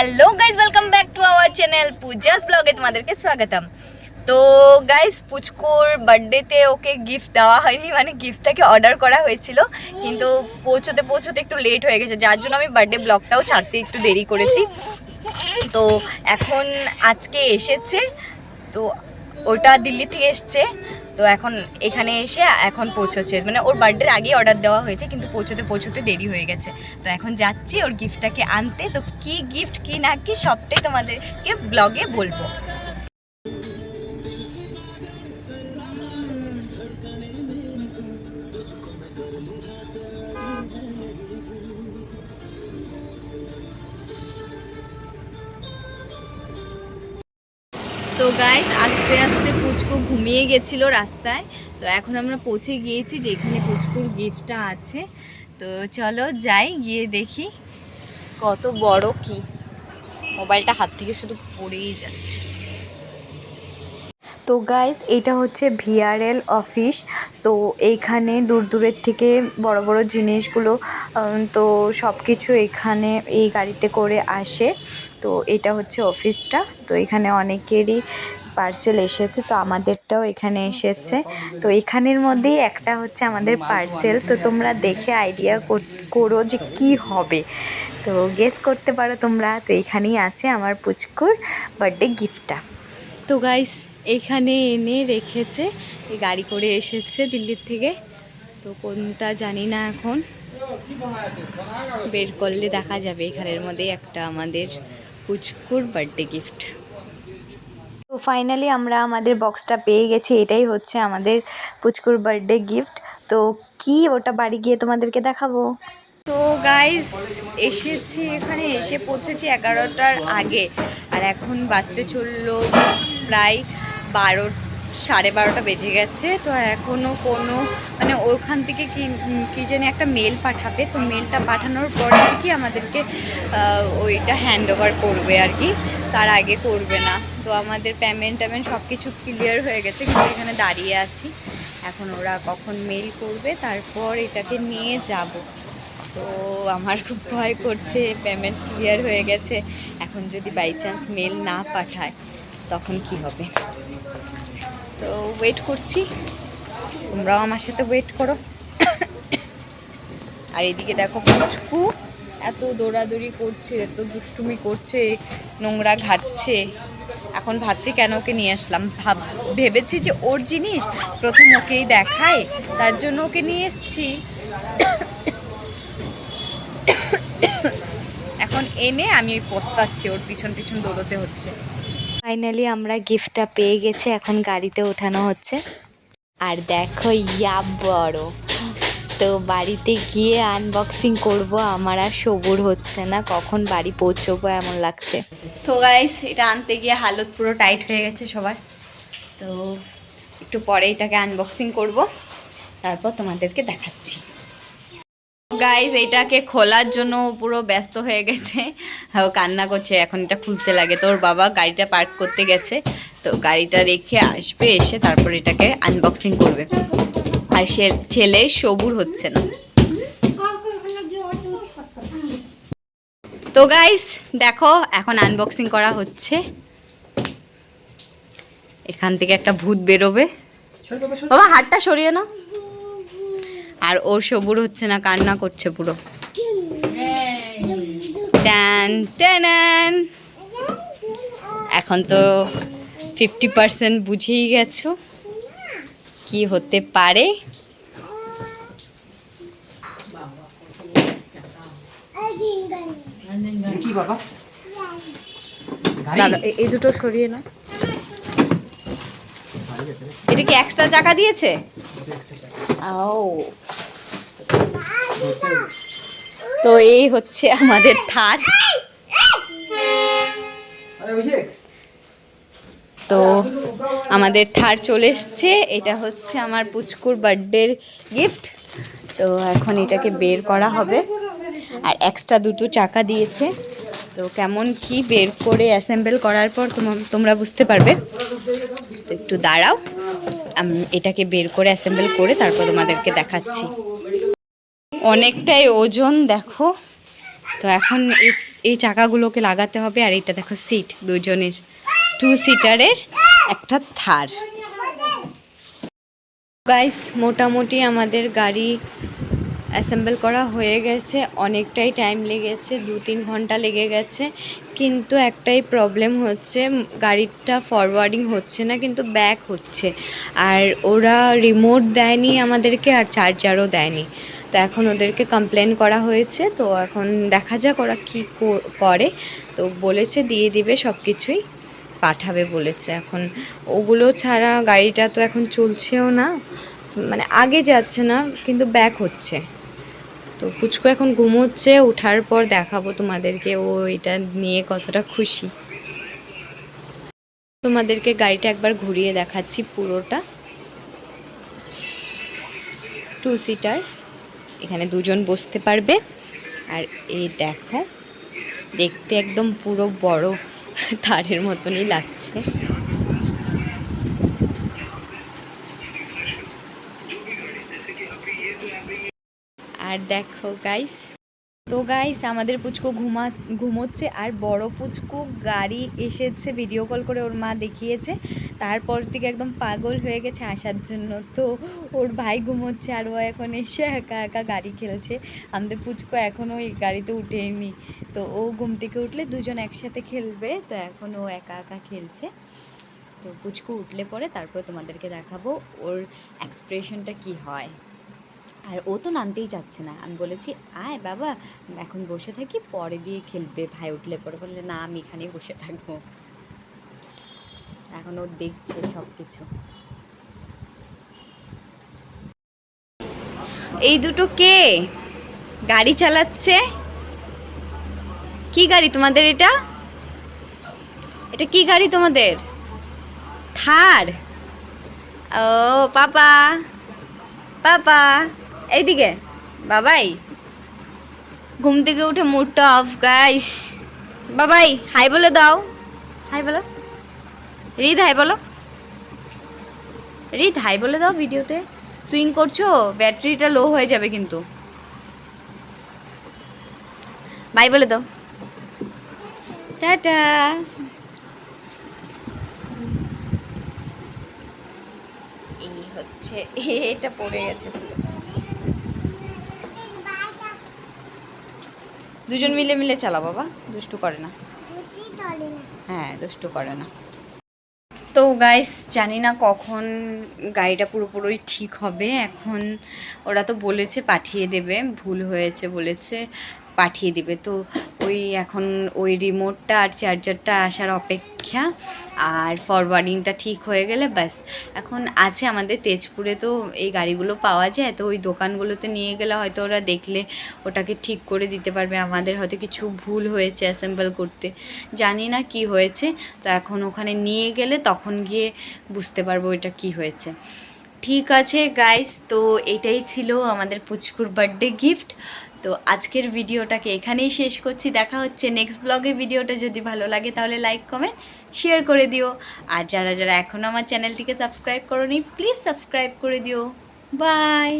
Hello guys welcome back to our channel Puja's ব্লগে তোমাদেরকে স্বাগতম। তো গাইজ পুচকুর বার্থডেতে ওকে গিফট দেওয়া হয়নি মানে গিফটটাকে অর্ডার করা হয়েছিল। কিন্তু পৌঁছোতে পৌঁছতে একটু লেট হয়ে গেছে, যার জন্য আমি বার্থডে ব্লগটাও ছাড়তে একটু দেরি করেছি। তো এখন আজকে এসেছে, তো ওটা দিল্লি থেকে এসছে। তো এখন এখানে এসে এখন পৌঁছচ্ছে। মানে ওর বার্থডের আগেই অর্ডার দেওয়া হয়েছে, কিন্তু পৌঁছতে পৌঁছতে দেরি হয়ে গেছে। তো এখন যাচ্ছি ওর গিফটটাকে আনতে। তো কি গিফট কি না, কি সবটাই তোমাদেরকে ব্লগে বলব। তো গাইস আস্তে আস্তে পুচকু ঘুমিয়ে গেছিল রাস্তায়। তো এখন আমরা পৌঁছে গিয়েছি যেখানে পুচকুর গিফটটা আছে। তো চলো যাই, গিয়ে দেখি কত বড় কি। মোবাইলটা হাত থেকে শুধু পড়েই যাচ্ছে। তো গাইস এটা হচ্ছে ভিআরএল অফিস তো এইখানে দূর দূরের থেকে বড় বড় জিনিসগুলো তো সব কিছু এখানে এই গাড়িতে করে আসে। তো এটা হচ্ছে অফিসটা তো এখানে অনেকেরই পার্সেল এসেছে, তো আমাদেরটাও এখানে এসেছে। তো এখানের মধ্যেই একটা হচ্ছে আমাদের পার্সেল তো তোমরা দেখে আইডিয়া করো যে কি হবে। তো গেস করতে পারো তোমরা। তো এখানেই আছে আমার পুচকুর বার্থডে গিফটটা তো গাইস এখানে এনে রেখেছে। এই গাড়ি করে এসেছে দিল্লির থেকে। তো কোনটা জানি না এখন। বের করলে দেখা যাবে। এখানের মধ্যে একটা আমাদের পুচকুর বার্থডে গিফট তো ফাইনালি আমরা আমাদের বক্সটা পেয়ে গেছি। এটাই হচ্ছে আমাদের পুচকুর বার্থডে গিফট তো কি ওটা বাড়ি গিয়ে তোমাদেরকে দেখাবো? তো গাইস এসেছি এখানে। এসে পৌঁছেছি এগারোটার আগে। আর এখন বাসতে চলল প্রায় বারো, সাড়ে বারোটা বেজে গেছে। তো এখনও কোনো মানে ওখান থেকে কি কী জানি একটা মেল পাঠাবে। তো মেলটা পাঠানোর পরে কি আমাদেরকে ওইটা হ্যান্ড ওভার করবে আর কি। তার আগে করবে না। তো আমাদের পেমেন্ট ট্যামেন্ট সব কিছু ক্লিয়ার হয়ে গেছে। কিন্তু এখানে দাঁড়িয়ে আছি। এখন ওরা কখন মেল করবে, তারপর এটাকে নিয়ে যাব। তো আমার খুব ভয় করছে। পেমেন্ট ক্লিয়ার হয়ে গেছে। এখন যদি বাই চান্স মেল না পাঠায় তখন কি হবে? তো ওয়েট করছি। তোমরাও আমার সাথে ওয়েট করো। আর এদিকে দেখো পুচকু এত দৌড়াদৌড়ি করছে, এত দুষ্টুমি করছে, নোংরা ঘাটছে। এখন ভাবছি কেন ওকে নিয়ে আসলাম। ভাব, ভেবেছি যে ওর জিনিস প্রথম ওকেই দেখায়, তার জন্য ওকে নিয়ে এসছি। এখন এনে আমি ওই পস্তাচ্ছি, ওর পিছন পিছন দৌড়তে হচ্ছে। ফাইনালি আমরা গিফটটা পেয়ে গেছি, এখন গাড়িতে ওঠানো হচ্ছে। আর দেখো, ইয়া বড়। তো বাড়িতে গিয়ে আনবক্সিং করব, আমার আর সবুর হচ্ছে না, কখন বাড়ি পৌঁছবো এমন লাগছে। তো গাইস এটা আনতে গিয়ে হালত পুরো টাইট হয়ে গেছে সবার। তো একটু পরে এটাকে আনবক্সিং করব, তারপর তোমাদেরকে দেখাচ্ছি। গাইস এটাকে খোলার জন্য পুরো ব্যস্ত হয়ে গেছে। ও কান্না করছে এখন এটা খুলতে লাগে। তোর বাবা গাড়িটা পার্ক করতে গেছে তো গাড়িটা রেখে আসবে এসে তারপর এটাকে আনবক্সিং করবে। আর সে ছেলে সবুর হচ্ছে না। তো গাইস দেখো এখন আনবক্সিং করা হচ্ছে। এখান থেকে একটা ভূত বেরোবে। বাবা হাতটা সরিয়ে না আর ওর সবুর হচ্ছে না কান্না করছে পুরো। ট্যান ট্যান এখন তো ফিফটি পার্সেন্ট বুঝেই গেছো কি হতে পারে। এই দুটো সরিয়ে না এটা কি এক্সট্রা চাকা দিয়েছে? তো এই হচ্ছে আমাদের থার। তো আমাদের থার চলে এসছে। এটা হচ্ছে আমার পুচকুর বার্থডের গিফট। তো এখন এটাকে বের করা হবে। আর এক্সট্রা দুটো চাকা দিয়েছে। তো কেমন কি বের করে অ্যাসেম্বল করার পর তোমা- তোমরা বুঝতে পারবে। তো একটু দাঁড়াও। এটাকে বের করে অ্যাসেম্বল করে তারপর তোমাদেরকে দেখাচ্ছি। অনেকটাই ওজন, দেখো। তো এখন এই চাকাগুলোকে লাগাতে হবে আর এটা দেখো সিট দুজনের। টু সিটারের একটা থার। গাইস মোটামুটি আমাদের গাড়ি অ্যাসেম্বল করা হয়ে গেছে, অনেকটাই টাইম লেগেছে, দু তিন ঘণ্টা লেগে গেছে। কিন্তু একটাই প্রবলেম হচ্ছে গাড়িটা ফরওয়ার্ডিং হচ্ছে না, কিন্তু ব্যাক হচ্ছে। আর ওরা রিমোট দেয়নি আমাদেরকে, আর চার্জারও দেয়নি। তো এখন ওদেরকে কমপ্লেন করা হয়েছে, তো এখন দেখা যাক ওরা কী করে। তো বলেছে দিয়ে দিবে সব কিছুই পাঠাবে বলেছে। এখন ওগুলো ছাড়া গাড়িটা তো এখন চলছেও না মানে আগে যাচ্ছে না, কিন্তু ব্যাক হচ্ছে। তো পুচকু এখন ঘুমোচ্ছে ওঠার পর দেখাবো তোমাদেরকে। ও এটা নিয়ে কতটা খুশি। তোমাদেরকে গাড়িটা একবার ঘুরিয়ে দেখাচ্ছি পুরোটা। টু সিটার এখানে দুজন বসতে পারবে। আর এই দেখো, দেখতে একদম পুরো বড় তারের মতনই লাগছে। আর দেখো গাইস তো গাইস আমাদের পুচকু ঘুমা, ঘুমোচ্ছে আর বড় পুচকু গাড়ি এসেছে ভিডিও কল করে ওর মা দেখিয়েছে। তারপর থেকে একদম পাগল হয়ে গেছে আসার জন্য। তো, ওর ভাই ঘুমোচ্ছে আর ও এখন এসে একা একা গাড়ি খেলছে। আমাদের পুচকু এখনও ওই গাড়িতে উঠেনি। তো, ও ঘুম থেকে উঠলে দুজন একসাথে খেলবে। তো, এখন ও একা একা খেলছে। তো, পুচকু উঠলে পরে তারপর তোমাদেরকে দেখাবো ওর এক্সপ্রেশনটা কি হয়। আর ও তো নামতেই চাচ্ছে না। আমি বলেছি, আয় বাবা, এখন বসে থাকি, পরে দিয়ে খেলবে। ভাই উঠলে পরে বললে, না, আমি এখানেই বসে থাকব। এখন ও দেখছে সব কিছু এই দুটো কে? গাড়ি চালাচ্ছে? কি গাড়ি তোমাদের এটা? এটা কি গাড়ি তোমাদের? থার। ও, পাপা। পাপা। এইদিকে বাবাই। ঘুম থেকে উঠে মুডটা অফ গাইস বাবাই হাই বলে দাও। হাই বলো। রিদ হাই বলো। রিদ হাই বলে দাও ভিডিওতে। সুইং করছ ব্যাটারিটা লো হয়ে যাবে কিন্তু। বাই বলে দাও। টাটা। এই হচ্ছে এটা পড়ে গেছে। দুজন মিলে মিলে চালা বাবা দুষ্টু করে না। হ্যাঁ দুষ্টু করে না। তো গাইস জানি না কখন গাড়িটা পুরোপুরি ঠিক হবে এখন ওরা তো বলেছে পাঠিয়ে দেবে ভুল হয়েছে বলেছে। পাঠিয়ে দিবে। তো ওই এখন ওই রিমোটটা আর চার্জারটা আসার অপেক্ষা। আর ফরওয়ার্ডিংটা ঠিক হয়ে গেলে ব্যাস। এখন আছে আমাদের তেজপুরে তো এই গাড়িগুলো পাওয়া যায়। তো ওই দোকানগুলোতে নিয়ে গেলে হয়তো ওরা দেখলে ওটাকে ঠিক করে দিতে পারবে। আমাদের হয়তো কিছু ভুল হয়েছে অ্যাসেম্বল করতে। জানি না কি হয়েছে। তো এখন ওখানে নিয়ে গেলে তখন গিয়ে বুঝতে পারব এটা কি হয়েছে। ঠিক আছে গাইস তো এটাই ছিল আমাদের পুচকুর বার্থডে গিফট তো আজকের ভিডিওটাকে এখানেই শেষ করছি। দেখা হচ্ছে নেক্সট ব্লগে ভিডিওটা যদি ভালো লাগে তাহলে লাইক কমেন্ট শেয়ার করে দিও। আর যারা যারা এখনও আমার চ্যানেলটিকে সাবস্ক্রাইব করো প্লিজ সাবস্ক্রাইব করে দিও। বাই